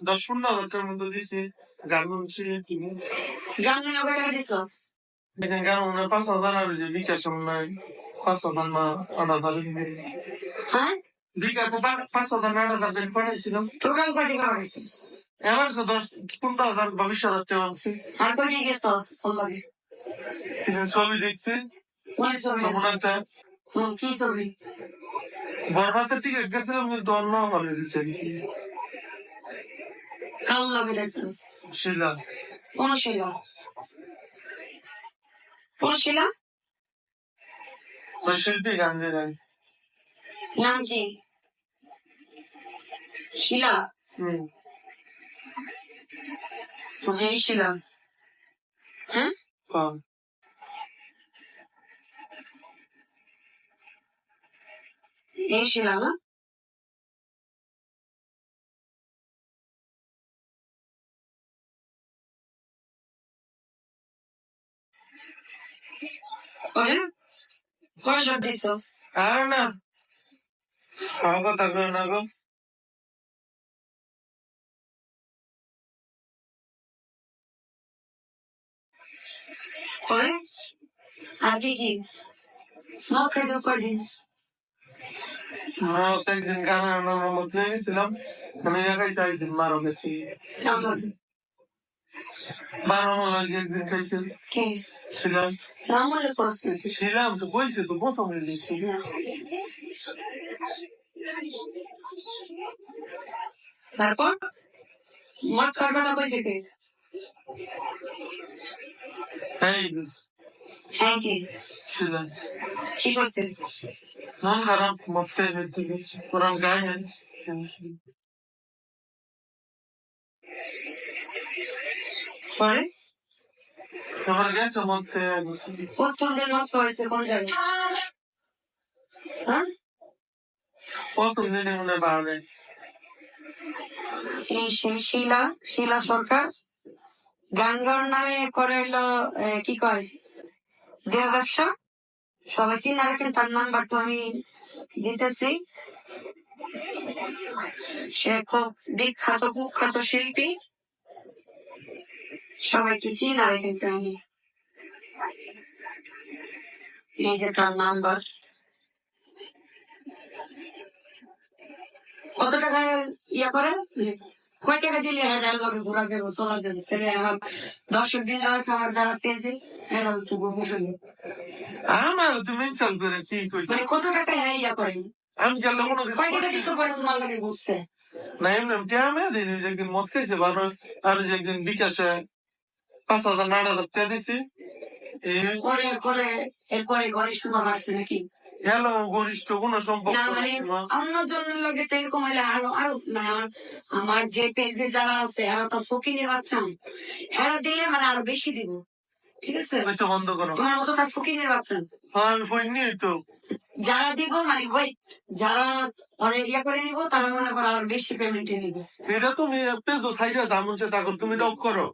দশ পনেরো হাজার টাকার মতো দিছি গান কিনে গান দিছ এখানে গান মনে হয় পাঁচ হাজার আর যে বিকাশ মনে হয় পাঁচ হাজার না আট হাজার হ্যাঁ? বিকাশে পাঁচ হাজার না আট হাজার দিন পাঠাইছিলাম। টোটাল কয় পাঠাইছি এবার তো দশ পনেরো হাজার বা বিশ হাজার টাকা আছে আর ছবি দেখছি। কি ছবি? বরবাদের টিকিট গেছিলাম কিন্তু অন্য হলে দিতে গেছি। কাল লগে দেখছস শিলা কোন শিলা কোন শিলা ওই শিল্পী গান দিয়ে নাম কি শিলা হুম যে শিলা হ্যাঁ হ্যাঁ এই শিলা না ওরে কয় শট দিছস আর না খাওয়া কথা কই না গো ওরে আর কি কি মদ খাইছস কয়দিন আমরা তো একদিন গান আনানোর মধ্যে গেছিলাম আমি একাই তো একদিন মারো গেছি ছিলাম বলে করস নাকি ছিলাম তো কইছে তো প্রথমে দিছি তারপর মদ খাবে না কই থেকে হ্যাঁ কি ছিলাম কি করছে মন খারাপ গেছে গায়ে পরে এবার গেছে মরতে গেছে প্রথম দিন মদ খাওয়াইছে কোন জায়গায় হ্যাঁ? প্রথম দিনে মনে বাড়ে এই সেই শিলা শিলা সরকার গান গাওয়ার নামে করে হলো কি কয়? দেহ ব্যবসা? সবাই চিনা রাখেন তার নাম্বারটা আমি দিতেছি। সে খুব বিখ্যাত কুখ্যাত শিল্পী। সবাইকে চিনা রাখেন আমি এই যে তার নাম্বার। কত টাকা ইয়ে করে? কয় টাকা দিলে? হ্যাঁ লগে ঘোরা দেবো চলা দেবো তাহলে আমার দর্শক দিন আছে আমার দ্বারা পেয়ে দিই হ্যাঁ তো আমার করে কি কই মানে কত টাকা হ্যাঁ ইয়া করেন আমি গেলে কোনো কয় টাকা দিতে পারে তোমার লাগে বুঝছে না এমনি আমি দিন একদিন মদ খাইছে বারো আর একদিন বিকাশে পাঁচ হাজার না আট হাজার টাকা দিছি করে করে এরপরে গণেশ তোমার মারছে নাকি? হ্যালো ঘনিষ্ঠ কোনো সম্পর্ক মানে না। অন্য জনের লগে তো এরকম হলে আরও আরও না আমার আমার যে পেজে যারা আছে এরা তো ফকিনের বাচ্চা। এরা দিলে মানে আরও বেশি দিব। ঠিক আছে? বন্ধ করো। তোমার মতো তার ফকিনের বাচ্চা। হ্যাঁ তো। যারা দিব মানে ওই যারা অনেক ইয়ে করে নিব তারা মনে করো আর বেশি পেমেন্টে নিব। এটা তুমি পেজো সাইডে জামুন তাকর তুমি ডক করো।